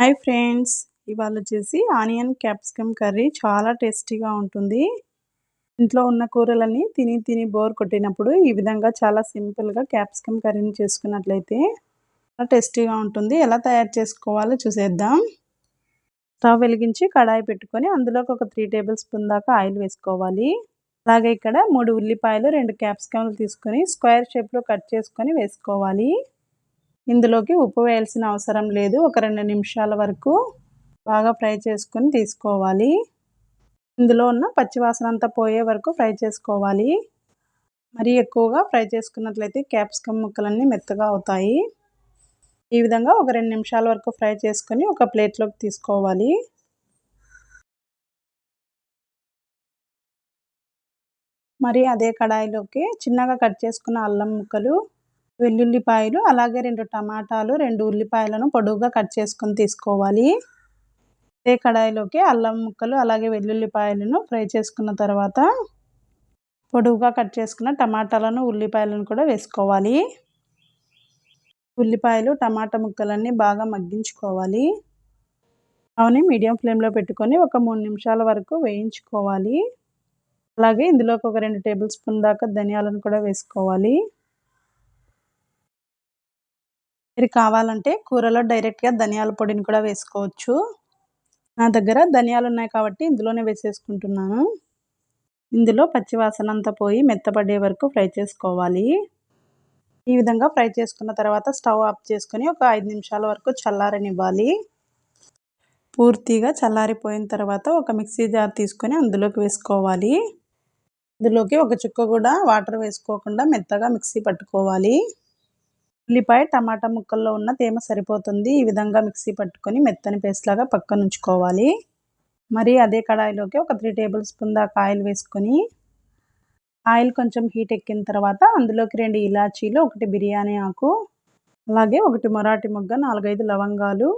Hi friends. ఇవాళ వచ్చేసి onion capsicum curry చాలా టేస్టీగా ఉంటుంది. ఇంట్లో ఉన్న కూరలన్నీ తిని తిని బోర్ కొట్టినప్పుడు ఈ విధంగా చాలా సింపుల్గా క్యాప్సికమ్ కర్రీని చేసుకున్నట్లయితే చాలా టేస్టీగా ఉంటుంది. ఎలా తయారు చేసుకోవాలో చూసేద్దాం. స్టవ్ వెలిగించి కడాయి పెట్టుకొని అందులోకి ఒక త్రీ టేబుల్ స్పూన్ దాకా ఆయిల్ వేసుకోవాలి. అలాగే ఇక్కడ మూడు ఉల్లిపాయలు రెండు క్యాప్సికమ్లు తీసుకొని స్క్వేర్ షేప్లో కట్ చేసుకొని వేసుకోవాలి. ఇందులోకి ఉప్పు వేయాల్సిన అవసరం లేదు. ఒక రెండు నిమిషాల వరకు బాగా ఫ్రై చేసుకొని తీసుకోవాలి. ఇందులో ఉన్న పచ్చివాసన అంతా పోయే వరకు ఫ్రై చేసుకోవాలి. మరీ ఎక్కువగా ఫ్రై చేసుకున్నట్లయితే క్యాప్సికమ్ ముక్కలన్నీ మెత్తగా అవుతాయి. ఈ విధంగా ఒక రెండు నిమిషాల వరకు ఫ్రై చేసుకొని ఒక ప్లేట్లోకి తీసుకోవాలి. మరి అదే కడాయిలోకి చిన్నగా కట్ చేసుకున్న అల్లం ముక్కలు వెల్లుల్లిపాయలు అలాగే రెండు టమాటాలు రెండు ఉల్లిపాయలను పొడువుగా కట్ చేసుకొని తీసుకోవాలి. అదే కడాయిలోకి అల్లం ముక్కలు అలాగే వెల్లుల్లిపాయలను ఫ్రై చేసుకున్న తర్వాత పొడువుగా కట్ చేసుకున్న టమాటాలను ఉల్లిపాయలను కూడా వేసుకోవాలి. ఉల్లిపాయలు టమాటా ముక్కలన్నీ బాగా మగ్గించుకోవాలి. అవన్నీ మీడియం ఫ్లేమ్లో పెట్టుకొని ఒక మూడు నిమిషాల వరకు వేయించుకోవాలి. అలాగే ఇందులోకి ఒక రెండు టేబుల్ స్పూన్ దాకా ధనియాలను కూడా వేసుకోవాలి. మీరు కావాలంటే కూరలో డైరెక్ట్గా ధనియాల పొడిని కూడా వేసుకోవచ్చు. నా దగ్గర ధనియాలు ఉన్నాయి కాబట్టి ఇందులోనే వేసేసుకుంటున్నాను. ఇందులో పచ్చివాసన అంతా పోయి మెత్తపడే వరకు ఫ్రై చేసుకోవాలి. ఈ విధంగా ఫ్రై చేసుకున్న తర్వాత స్టవ్ ఆఫ్ చేసుకొని ఒక ఐదు నిమిషాల వరకు చల్లారనివ్వాలి. పూర్తిగా చల్లారిపోయిన తర్వాత ఒక మిక్సీ జార్ తీసుకొని అందులోకి వేసుకోవాలి. ఇందులోకి ఒక చుక్క కూడా వాటర్ వేసుకోకుండా మెత్తగా మిక్సీ పట్టుకోవాలి. ఉల్లిపాయ టమాటా ముక్కల్లో ఉన్న తేమ సరిపోతుంది. ఈ విధంగా మిక్సీ పట్టుకొని మెత్తని పేస్ట్ లాగా పక్కన ఉంచుకోవాలి మరి అదే కడాయిలోకి ఒక త్రీ టేబుల్ స్పూన్ దాకా ఆయిల్ వేసుకొని ఆయిల్ కొంచెం హీట్ ఎక్కిన తర్వాత అందులోకి రెండు ఇలాచీలు ఒకటి బిర్యానీ ఆకు అలాగే ఒకటి మొరాటి మొగ్గ నాలుగైదు లవంగాలు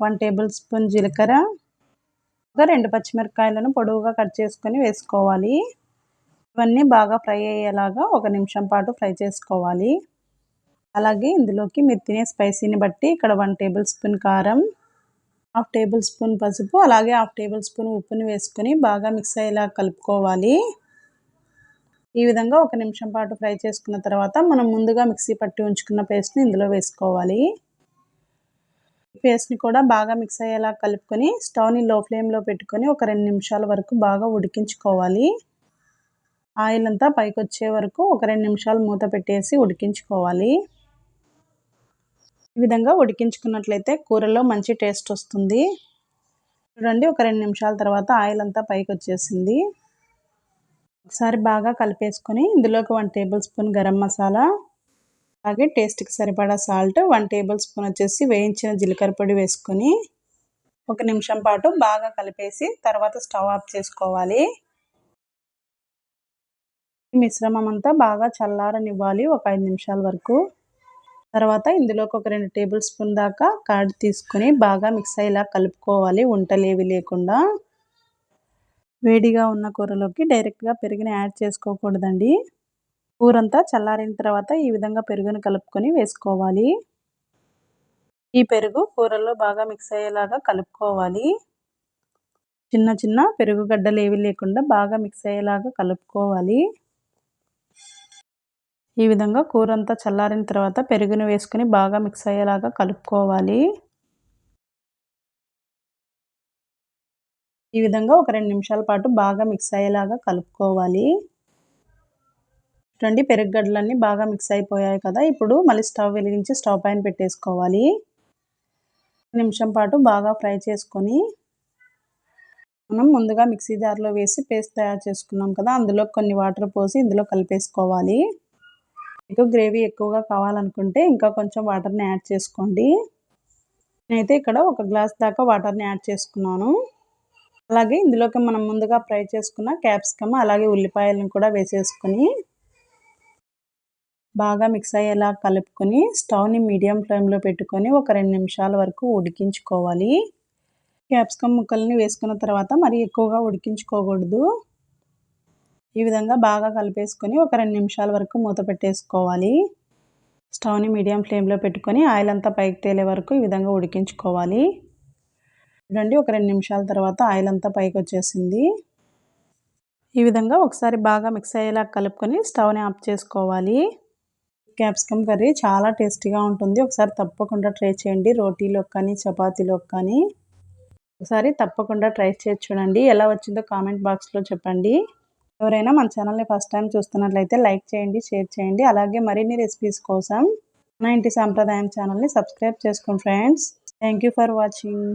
వన్ టేబుల్ స్పూన్ జీలకర్ర ఒక రెండు పచ్చిమిరపకాయలను పొడవుగా కట్ చేసుకొని వేసుకోవాలి. ఇవన్నీ బాగా ఫ్రై అయ్యేలాగా ఒక నిమిషం పాటు ఫ్రై చేసుకోవాలి. అలాగే ఇందులోకి మీరు తినే స్పైసీని బట్టి ఇక్కడ వన్ టేబుల్ స్పూన్ కారం హాఫ్ టేబుల్ స్పూన్ పసుపు అలాగే హాఫ్ టేబుల్ స్పూన్ ఉప్పుని వేసుకొని బాగా మిక్స్ అయ్యేలా కలుపుకోవాలి. ఈ విధంగా ఒక నిమిషం పాటు ఫ్రై చేసుకున్న తర్వాత మనం ముందుగా మిక్సీ పట్టి ఉంచుకున్న పేస్ట్ని ఇందులో వేసుకోవాలి. పేస్ట్ని కూడా బాగా మిక్స్ అయ్యేలా కలుపుకొని స్టవ్ని లో ఫ్లేమ్లో పెట్టుకొని ఒక రెండు నిమిషాల వరకు బాగా ఉడికించుకోవాలి. ఆయిల్ అంతా పైకి వచ్చే వరకు ఒక రెండు నిమిషాలు మూత పెట్టేసి ఉడికించుకోవాలి. ఈ విధంగా ఉడికించుకున్నట్లయితే కూరలో మంచి టేస్ట్ వస్తుంది. చూడండి ఒక రెండు నిమిషాల తర్వాత ఆయిల్ అంతా పైకి వచ్చేసింది. ఒకసారి బాగా కలిపేసుకొని ఇందులోకి one tablespoon garam masala అలాగే టేస్ట్కి సరిపడా సాల్ట్ వన్ టేబుల్ స్పూన్ వచ్చేసి వేయించిన జీలకర్ర పొడి వేసుకొని ఒక నిమిషం పాటు బాగా కలిపేసి తర్వాత స్టవ్ ఆఫ్ చేసుకోవాలి. మిశ్రమం అంతా బాగా చల్లారనివ్వాలి ఒక ఐదు నిమిషాల వరకు. తర్వాత ఇందులోకి ఒక రెండు టేబుల్ స్పూన్ దాకా కర్డ్ తీసుకొని బాగా మిక్స్ అయ్యేలా కలుపుకోవాలి. వంటలేవి లేకుండా. వేడిగా ఉన్న కూరలోకి డైరెక్ట్గా పెరుగుని యాడ్ చేసుకోకూడదండి. కూరంతా చల్లారిన తర్వాత ఈ విధంగా పెరుగుని కలుపుకొని వేసుకోవాలి. ఈ పెరుగు కూరల్లో బాగా మిక్స్ అయ్యేలాగా కలుపుకోవాలి. చిన్న చిన్న పెరుగు గడ్డలు ఏవి లేకుండా బాగా మిక్స్ అయ్యేలాగా కలుపుకోవాలి. ఈ విధంగా కూర అంతా చల్లారిన తర్వాత పెరుగును వేసుకొని బాగా మిక్స్ అయ్యేలాగా కలుపుకోవాలి. ఈ విధంగా ఒక రెండు నిమిషాల పాటు బాగా మిక్స్ అయ్యేలాగా కలుపుకోవాలి. చూడండి పెరుగుగడ్డలన్నీ బాగా మిక్స్ అయిపోయాయి కదా. ఇప్పుడు మళ్ళీ స్టవ్ వెలిగించి స్టవ్ పైన పెట్టేసుకోవాలి. నిమిషం పాటు బాగా ఫ్రై చేసుకొని మనం ముందుగా మిక్సీ జార్లో వేసి పేస్ట్ తయారు చేసుకున్నాం కదా. అందులో కొన్ని వాటర్ పోసి ఇందులో కలిపేసుకోవాలి. మీకు గ్రేవీ ఎక్కువగా కావాలనుకుంటే ఇంకా కొంచెం వాటర్ని యాడ్ చేసుకోండి. నేనైతే ఇక్కడ ఒక గ్లాస్ దాకా వాటర్ని యాడ్ చేసుకున్నాను. అలాగే ఇందులోకి మనం ముందుగా ఫ్రై చేసుకున్న క్యాప్సికమ్ అలాగే ఉల్లిపాయలను కూడా వేసేసుకొని బాగా మిక్స్ అయ్యేలా కలుపుకొని స్టవ్ని మీడియం ఫ్లేమ్లో పెట్టుకొని ఒక రెండు నిమిషాల వరకు ఉడికించుకోవాలి. క్యాప్సికమ్ ముక్కల్ని వేసుకున్న తర్వాత మరి ఎక్కువగా ఉడికించుకోకూడదు. ఈ విధంగా బాగా కలిపేసుకొని ఒక రెండు నిమిషాల వరకు మూత పెట్టేసుకోవాలి. స్టవ్ని మీడియం ఫ్లేమ్లో పెట్టుకొని ఆయిల్ అంతా పైకి తేలే వరకు ఈ విధంగా ఉడికించుకోవాలి. చూడండి ఒక రెండు నిమిషాల తర్వాత ఆయిల్ అంతా పైకి వచ్చేసింది. ఈ విధంగా ఒకసారి బాగా మిక్స్ అయ్యేలా కలుపుకొని స్టవ్ని ఆఫ్ చేసుకోవాలి. క్యాప్సికమ్ కర్రీ చాలా టేస్టీగా ఉంటుంది. ఒకసారి తప్పకుండా ట్రై చేయండి రోటీలోకి కానీ చపాతీలోకి కానీ. ఒకసారి తప్పకుండా ట్రై చేసి చూడండి. ఎలా వచ్చిందో కామెంట్ బాక్స్లో చెప్పండి. ఎవరైనా మన ఛానల్ని ఫస్ట్ టైం చూస్తున్నట్లయితే లైక్ చేయండి షేర్ చేయండి. అలాగే మరిన్ని రెసిపీస్ కోసం నా ఇంటి సాంప్రదాయం ఛానల్ని సబ్స్క్రైబ్ చేసుకోండి ఫ్రెండ్స్. Thank for watching.